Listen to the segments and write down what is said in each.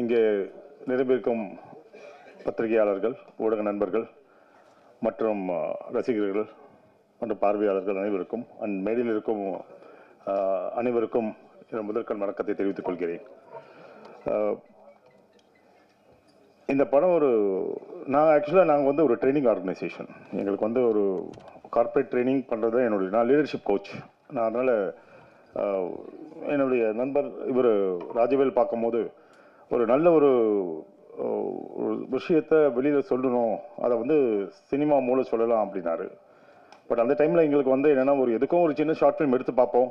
இங்கே நிறைவேற்கும் பத்திரிகையாளர்கள் ஊடக நண்பர்கள் மற்றும் ரசிகர்கள் மற்றும் பார்வையாளர்கள் அனைவருக்கும் அண்ட் மேடையில் இருக்கும் அனைவருக்கும் என் முதற்கண் வணக்கத்தை தெரிவித்துக் கொள்கிறேன். இந்த படம் ஒரு நான் ஆக்சுவலாக நாங்கள் வந்து ஒரு ட்ரைனிங் ஆர்கனைசேஷன் எங்களுக்கு வந்து ஒரு கார்ப்பரேட் ட்ரைனிங் பண்ணுறது என்னுடைய நான் லீடர்ஷிப் கோச் நான் அதனால் என்னுடைய நண்பர் இவர் ராஜவேல் பார்க்கும்போது ஒரு நல்ல ஒரு விஷயத்த விஷயத்தை வெளியில் சொல்லணும். அதை வந்து சினிமா மூலம் சொல்லலாம் அப்படின்னாரு. பட் அந்த டைமில் எங்களுக்கு வந்து என்னென்னா ஒரு எதுக்கும் ஒரு சின்ன ஷார்ட் ஃபிலிம் எடுத்து பார்ப்போம்.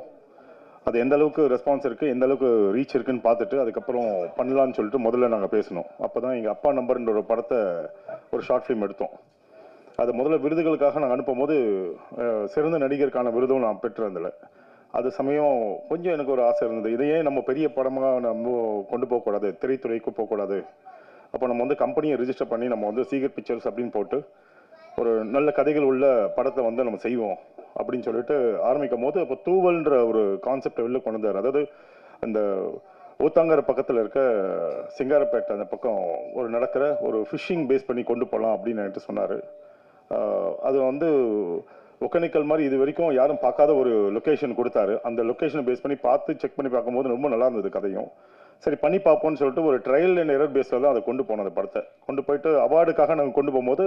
அது எந்த அளவுக்கு ரெஸ்பான்ஸ் இருக்குது எந்த அளவுக்கு ரீச் இருக்குன்னு பார்த்துட்டு அதுக்கப்புறம் பண்ணலான்னு சொல்லிட்டு முதல்ல நாங்கள் பேசணும் அப்போ தான் எங்கள் அப்பா நம்பர்ன்ற ஒரு படத்தை ஒரு ஷார்ட் ஃபிலிம் எடுத்தோம். அது முதல்ல விருதுகளுக்காக நாங்கள் அனுப்பும்போது போது சிறந்த நடிகருக்கான விருதும் நான் பெற்றிருந்தில்லை அது சமயம் கொஞ்சம் எனக்கு ஒரு ஆசை இருந்தது. இதையே நம்ம பெரிய படமாக நம்ம கொண்டு போகக்கூடாது திரைத்துறைக்கு போகக்கூடாது அப்போ நம்ம வந்து கம்பெனியை ரிஜிஸ்டர் பண்ணி நம்ம வந்து சீகர் பிக்சர்ஸ் அப்படின்னு போட்டு ஒரு நல்ல கதைகள் உள்ள படத்தை வந்து நம்ம செய்வோம் அப்படின்னு சொல்லிட்டு ஆரம்பிக்கும் போது அப்போ தூவல்ன்ற ஒரு கான்செப்டை வெளில கொண்டு வந்தார். அதாவது அந்த ஊத்தாங்கர பக்கத்தில் இருக்க சிங்காரப்பேட்டை அந்த பக்கம் ஒரு நடக்கிற ஒரு ஃபிஷிங் பேஸ் பண்ணி கொண்டு போகலாம் அப்படின்னு சொன்னார். அது வந்து ஒக்கனிக்கல் மாதிரி இது வரைக்கும் யாரும் பார்க்காத ஒரு லொக்கேஷன் கொடுத்தாரு. அந்த லொக்கேஷனை பேஸ் பண்ணி பார்த்து செக் பண்ணி பார்க்கும்போது ரொம்ப நல்லா இருந்தது கதையும். சரி பண்ணி பார்ப்போம்னு சொல்லிட்டு ஒரு ட்ரையல் அண்ட் எரர் பேஸில் தான் அதை கொண்டு போனோம் அந்த படத்தை. கொண்டு போயிட்டு அவார்டுக்காக நாங்கள் கொண்டு போகும்போது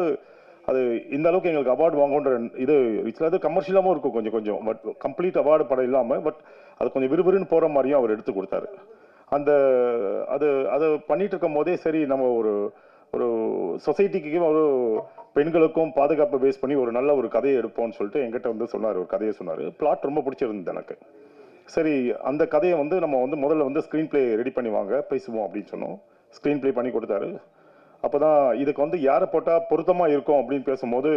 அது இந்த அளவுக்கு எங்களுக்கு அவார்டு வாங்குன்ற இது அது கமர்ஷியலாகவும் இருக்கும் கொஞ்சம் கொஞ்சம். பட் கம்ப்ளீட் அவார்டு படம் இல்லாமல் பட் அது கொஞ்சம் விறுவிறுன்னு போகிற மாதிரியும் அவர் எடுத்து கொடுத்தாரு. அந்த அது அதை பண்ணிட்டு இருக்கும் போதே சரி நம்ம ஒரு ஒரு சொசைட்டிக்கு ஒரு பெண்களுக்கும் பாதுகாப்பை பேஸ் பண்ணி ஒரு நல்ல ஒரு கதையை எடுப்போம்னு சொல்லிட்டு என்கிட்ட வந்து சொன்னார் ஒரு கதையை சொன்னார். பிளாட் ரொம்ப பிடிச்சிருந்தது எனக்கு. சரி அந்த கதையை வந்து நம்ம வந்து முதல்ல வந்து ஸ்க்ரீன் ப்ளே ரெடி பண்ணி வாங்க பேசுவோம் அப்படின்னு சொன்னோம். ஸ்க்ரீன் ப்ளே பண்ணி கொடுத்தாரு. அப்பதான் இதுக்கு வந்து யாரை போட்டால் பொருத்தமாக இருக்கும் அப்படின்னு பேசும்போது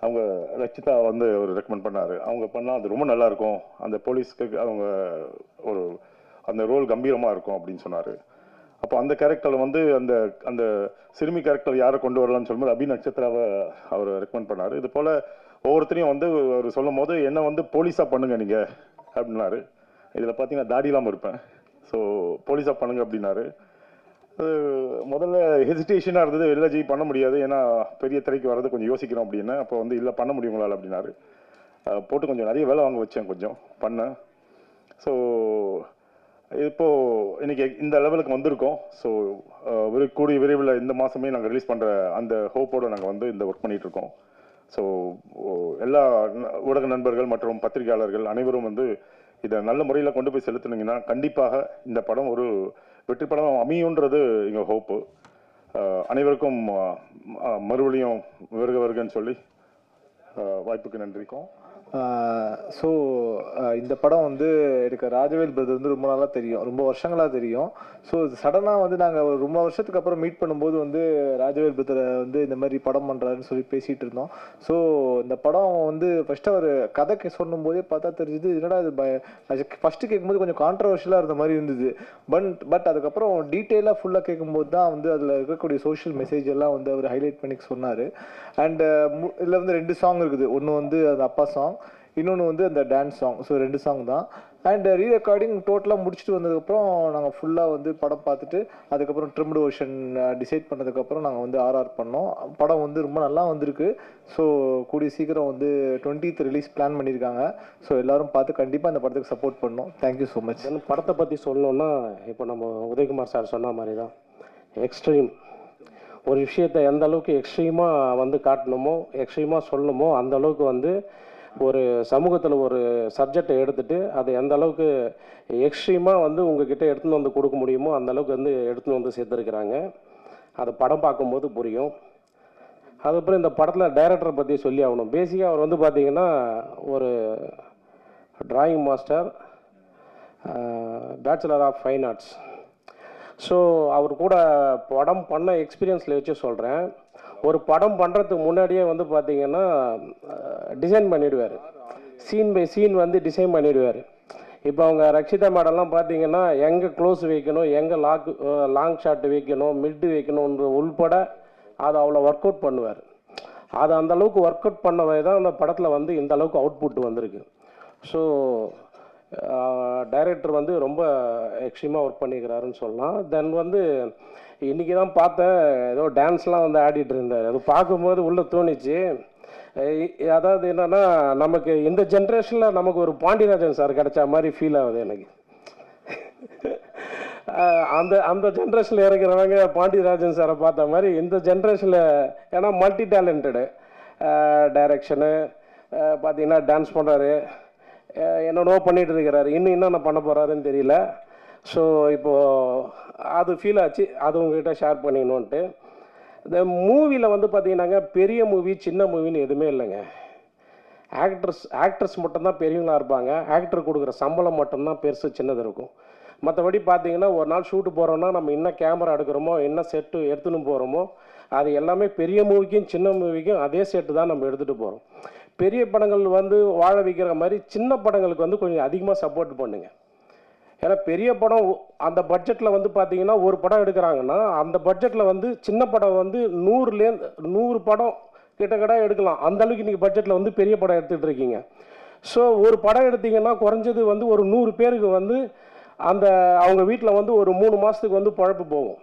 அவங்க ரச்சிதா வந்து ஒரு ரெக்கமெண்ட் பண்ணாரு. அவங்க பண்ணால் அது ரொம்ப நல்லாயிருக்கும் அந்த போலீஸ்க்கு அவங்க ஒரு அந்த ரோல் கம்பீரமாக இருக்கும் அப்படின்னு சொன்னார். அப்போ அந்த கேரக்டரில் வந்து அந்த அந்த சிறுமி கேரக்டர் யாரை கொண்டு வரலாம்னு சொல்லும்போது அபி நட்சத்திராவை அவர் ரெக்கமெண்ட் பண்ணார். இது போல் ஒவ்வொருத்தரையும் வந்து அவர் சொல்லும் போது என்ன வந்து போலீஸாக பண்ணுங்க நீங்கள் அப்படின்னாரு. இதில் பார்த்தீங்கன்னா தாடி இல்லாமல் இருப்பேன். ஸோ போலீஸாக பண்ணுங்க அப்படின்னாரு. முதல்ல ஹெசிடேஷனாக இருந்தது. இல்லை ஜி பண்ண முடியாது. ஏன்னா பெரிய திரைக்கு வர்றது கொஞ்சம் யோசிக்கிறோம் அப்படின்னு. அப்போ வந்து இல்லை பண்ண முடியுங்களால் அப்படின்னாரு. போட்டு கொஞ்சம் நிறைய வேலை வாங்க வச்சேன் கொஞ்சம். பண்ணேன். ஸோ இப்போது இன்னைக்கு இந்த லெவலுக்கு வந்திருக்கோம். ஸோ ஒரு கூடிய விரைவில் இந்த மாதமே நாங்கள் ரிலீஸ் பண்ணுற அந்த ஹோப்போடு நாங்கள் வந்து இந்த ஒர்க் பண்ணிகிட்ருக்கோம் இருக்கோம். ஸோ எல்லா ந- ஊடக நண்பர்கள் மற்றும் பத்திரிகையாளர்கள் அனைவரும் வந்து இதை நல்ல முறையில் கொண்டு போய் செலுத்துனீங்கன்னா கண்டிப்பாக இந்த படம் ஒரு வெற்றி படம் அமையுன்றது எங்கள் ஹோப்பு அனைவருக்கும் மறுபடியும் வருக வருகன்னு சொல்லி வாய்ப்புக்கு நன்றிக்கும் ஸோ இந்த படம் வந்து எனக்கு ராஜவேல் பிரதர் வந்து ரொம்ப நாளாக தெரியும். ரொம்ப வருஷங்களாக தெரியும். ஸோ சடனாக வந்து நாங்கள் ரொம்ப வருஷத்துக்கு அப்புறம் மீட் பண்ணும்போது வந்து ராஜவேல் பிரதரை வந்து இந்த மாதிரி படம் பண்ணுறாருன்னு சொல்லி பேசிகிட்டு இருந்தோம். ஸோ இந்த படம் வந்து ஃபஸ்ட்டு அவர் கதை சொல்லும் சொல்லும்போதே பார்த்தா தெரிஞ்சுது என்னடா இது ஃபஸ்ட்டு கேட்கும்போது கொஞ்சம் கான்ட்ரவர்ஷியலாக இருந்த மாதிரி இருந்தது. பட் பட் அதுக்கப்புறம் டீட்டெயிலாக ஃபுல்லாக கேட்கும்போது தான் வந்து அதில் இருக்கக்கூடிய சோஷியல் மெசேஜ் எல்லாம் வந்து அவர் ஹைலைட் பண்ணி சொன்னார். அண்ட் இதில் வந்து ரெண்டு சாங் இருக்குது. ஒன்று வந்து அந்த அப்பா சாங் இன்னொன்று வந்து அந்த டான்ஸ் சாங் ஸோ ரெண்டு சாங் தான். அண்ட் ரீ ரெக்கார்டிங் டோட்டலாக முடிச்சுட்டு வந்ததுக்கப்புறம் நாங்கள் ஃபுல்லாக வந்து படம் பார்த்துட்டு அதுக்கப்புறம் ட்ரிம்டு வெர்ஷன் டிசைட் பண்ணதுக்கப்புறம் நாங்கள் வந்து ஆர்ஆர் பண்ணோம். படம் வந்து ரொம்ப நல்லா வந்திருக்கு. ஸோ கூடிய சீக்கிரம் வந்து டுவெண்ட்டித் ரிலீஸ் பிளான் பண்ணியிருக்காங்க. ஸோ எல்லாரும் பார்த்து கண்டிப்பாக அந்த படத்துக்கு சப்போர்ட் பண்ணோம் தேங்க்யூ ஸோ மச் படத்தை பற்றி சொல்லணும்னா இப்போ நம்ம உதயகுமார் சார் சொன்ன மாதிரி தான் எக்ஸ்ட்ரீம் ஒரு விஷயத்தை எந்த அளவுக்கு எக்ஸ்ட்ரீமாக வந்து காட்டணுமோ எக்ஸ்ட்ரீமாக சொல்லணுமோ அந்த அளவுக்கு வந்து ஒரு சமூகத்தில் ஒரு சப்ஜெக்டை எடுத்துட்டு அதை எந்த அளவுக்கு எக்ஸ்ட்ரீமாக வந்து உங்ககிட்ட எடுத்துன்னு வந்து கொடுக்க முடியுமோ அந்த அளவுக்கு வந்து எடுத்துன்னு வந்து சேர்த்துருக்குறாங்க. அதை படம் பார்க்கும்போது புரியும். அதுக்கப்புறம் இந்த படத்தில் டைரக்டரை பற்றி சொல்லி ஆகணும். பேசிக்காக அவர் வந்து பார்த்திங்கன்னா ஒரு drawing master bachelor of fine arts so அவர் கூட படம் பண்ண எக்ஸ்பீரியன்ஸில் வச்சு சொல்கிறேன் ஒரு படம் பண்ணுறதுக்கு முன்னாடியே வந்து பார்த்தீங்கன்னா டிசைன் பண்ணிவிடுவார் சீன் பை சீன் வந்து டிசைன் பண்ணிவிடுவார் இப்போ அவங்க ரக்ஷிதா மேடம்லாம் பார்த்தீங்கன்னா எங்கே க்ளோஸ் வைக்கணும் எங்கே லாக் லாங் ஷாட் வைக்கணும் மிட்டு வைக்கணுன்ற உள்பட அதை அவ்வளோ ஒர்க் அவுட் பண்ணுவார். அது அந்தளவுக்கு ஒர்க் அவுட் பண்ணவே தான் அந்த படத்தில் வந்து இந்த அளவுக்கு அவுட்புட் வந்திருக்கு. ஸோ டைரக்டர் வந்து ரொம்ப எக்ஸ்ட்ரீமாக ஒர்க் பண்ணிக்கிறாருன்னு சொல்லலாம். தென் வந்து இன்றைக்கி தான் பார்த்தேன் ஏதோ டான்ஸ்லாம் வந்து ஆடிட்டு இருந்தார். அது பார்க்கும்போது உள்ளே தோணுச்சு. அதாவது என்னன்னா நமக்கு இந்த ஜென்ரேஷனில் நமக்கு ஒரு பாண்டியராஜன் சார் கிடைச்ச மாதிரி ஃபீல் ஆகுது எனக்கு. அந்த அந்த ஜென்ரேஷனில் இருக்கிறவங்க பாண்டியராஜன் சாரை பார்த்த மாதிரி இந்த ஜென்ரேஷனில் ஏன்னா மல்டி டேலண்டடு டைரக்ஷனு பார்த்தீங்கன்னா டான்ஸ் பண்ணுறாரு என்னென்னவோ பண்ணிகிட்டு இருக்கிறாரு. இன்னும் என்னென்ன பண்ண போகிறாருன்னு தெரியல. ஸோ இப்போது அது ஃபீல் ஆச்சு. அது உங்ககிட்ட ஷேர் பண்ணிக்கணுன்ட்டு இந்த மூவியில் வந்து பார்த்தீங்கன்னாங்க பெரிய மூவி சின்ன மூவின்னு எதுவுமே இல்லைங்க. ஆக்ட்ரஸ் ஆக்ட்ரஸ் மட்டும்தான் பெரியவங்களா இருப்பாங்க. ஆக்டர் கொடுக்குற சம்பளம் மட்டும்தான் பெருசு சின்னது இருக்கும். மற்றபடி பார்த்தீங்கன்னா ஒரு நாள் ஷூட்டு போகிறோன்னா நம்ம என்ன கேமரா எடுக்கிறோமோ என்ன செட்டு எடுத்துன்னு போகிறோமோ அது எல்லாமே பெரிய மூவிக்கும் சின்ன மூவிக்கும் அதே செட்டு தான் நம்ம எடுத்துகிட்டு போகிறோம் பெரிய படங்கள் வந்து வாழ வைக்கிற மாதிரி சின்ன படங்களுக்கு வந்து கொஞ்சம் அதிகமாக சப்போர்ட் பண்ணுங்கள் ஏன்னா பெரிய படம் அந்த பட்ஜெட்டில் வந்து பார்த்தீங்கன்னா ஒரு படம் எடுக்கிறாங்கன்னா அந்த பட்ஜெட்டில் வந்து சின்ன படம் வந்து நூறுலேருந்து நூறு படம் கிட்ட கிட்ட எடுக்கலாம் அந்தளவுக்கு இன்றைக்கி பட்ஜெட்டில் வந்து பெரிய படம் எடுத்துகிட்டு இருக்கீங்க. ஸோ ஒரு படம் எடுத்தீங்கன்னா குறைஞ்சது வந்து ஒரு நூறு பேருக்கு வந்து அந்த அவங்க வீட்டில் வந்து ஒரு மூணு மாதத்துக்கு வந்து பழப்பு போகும்.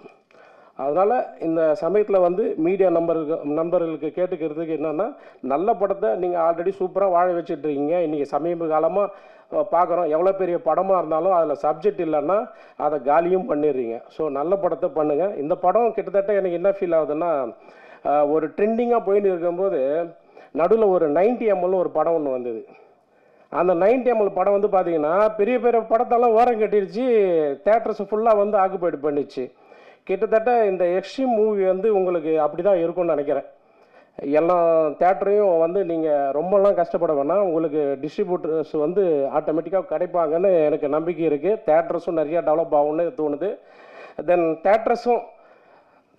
அதனால் இந்த சமயத்தில் வந்து மீடியா நம்பருக்கு நண்பர்களுக்கு கேட்டுக்கிறதுக்கு என்னென்னா நல்ல படத்தை நீங்கள் ஆல்ரெடி சூப்பராக வாழ வச்சுட்ருக்கீங்க இன்றைக்கி சமீப காலமாக பார்க்குறோம் எவ்வளோ பெரிய படமாக இருந்தாலும் அதில் சப்ஜெக்ட் இல்லைன்னா அதை காலியும் பண்ணிடுறீங்க. ஸோ நல்ல படத்தை பண்ணுங்கள் இந்த படம் கிட்டத்தட்ட எனக்கு என்ன ஃபீல் ஆகுதுன்னா ஒரு ட்ரெண்டிங்காக போயின்னு இருக்கும்போது நடுவில் ஒரு 90 எம்எல்னு ஒரு படம் ஒன்று வந்தது. அந்த 90 எம்எல் படம் வந்து பார்த்தீங்கன்னா பெரிய பெரிய படத்தெல்லாம் ஓரம் கட்டிடுச்சு. தேட்டர்ஸ் ஃபுல்லாக வந்து ஆக்குபைடு பண்ணிச்சு கிட்டத்தட்ட இந்த எக்ஸ்ட்ரீம் மூவி வந்து உங்களுக்கு அப்படி தான் இருக்கும்னு நினைக்கிறேன். எல்லா தேட்டரையும் வந்து நீங்கள் ரொம்பலாம் கஷ்டப்பட வேணாம். உங்களுக்கு டிஸ்ட்ரிபியூட்டர்ஸ் வந்து ஆட்டோமேட்டிக்காக கிடைப்பாங்கன்னு எனக்கு நம்பிக்கை இருக்குது தேட்டர்ஸும் நிறையா டெவலப் ஆகும்னு தோணுது. தென் தேட்டர்ஸும்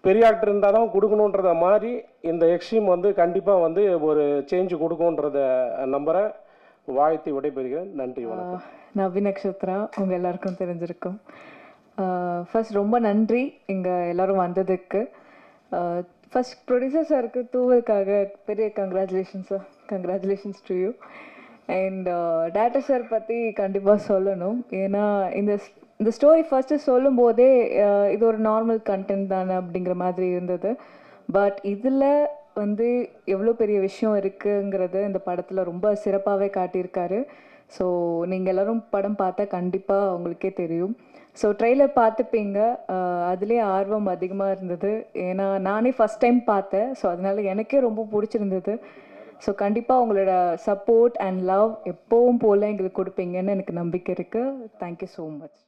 பெரிய ஆக்டர் இருந்தால் தான் கொடுக்கணுன்றத மாதிரி இந்த எக்ஸ்ட்ரீம் வந்து கண்டிப்பாக வந்து ஒரு சேஞ்ச் கொடுக்குன்றத நம்புகிறேன் வாழ்த்தி விடைபெறுகிறேன். நன்றி வணக்கம். நவி நட்சத்திரம் உங்கள் எல்லாருக்கும் தெரிஞ்சிருக்கும். ஃபர்ஸ்ட் ரொம்ப நன்றி இங்கே எல்லோரும் வந்ததுக்கு. ஃபஸ்ட் ப்ரொடியூசர் சாருக்கு தூவலுக்காக பெரிய congratulation sir congratulations to you and director sir பற்றி கண்டிப்பாக சொல்லணும். ஏன்னா இந்த இந்த ஸ்டோரி ஃபர்ஸ்ட்டு சொல்லும் போதே இது ஒரு நார்மல் கண்டென்ட் தானே அப்படிங்கிற மாதிரி இருந்தது. பட் இதில் வந்து எவ்வளோ பெரிய விஷயம் இருக்குங்கிறது இந்த படத்தில் ரொம்ப சிறப்பாகவே காட்டியிருக்காரு. ஸோ நீங்கள் எல்லாரும் படம் பார்த்தா கண்டிப்பாக உங்களுக்கே தெரியும். ஸோ ட்ரெய்லர் பார்த்துப்பீங்க. அதுலேயே ஆர்வம் அதிகமாக இருந்தது. ஏன்னா நானே ஃபஸ்ட் டைம் பார்த்தேன். ஸோ அதனால எனக்கே ரொம்ப பிடிச்சிருந்தது. ஸோ கண்டிப்பாக உங்களோட சப்போர்ட் அண்ட் லவ் எப்போவும் போல் எங்களுக்கு கொடுப்பீங்கன்னு எனக்கு நம்பிக்கை இருக்குது தேங்க்யூ ஸோ மச்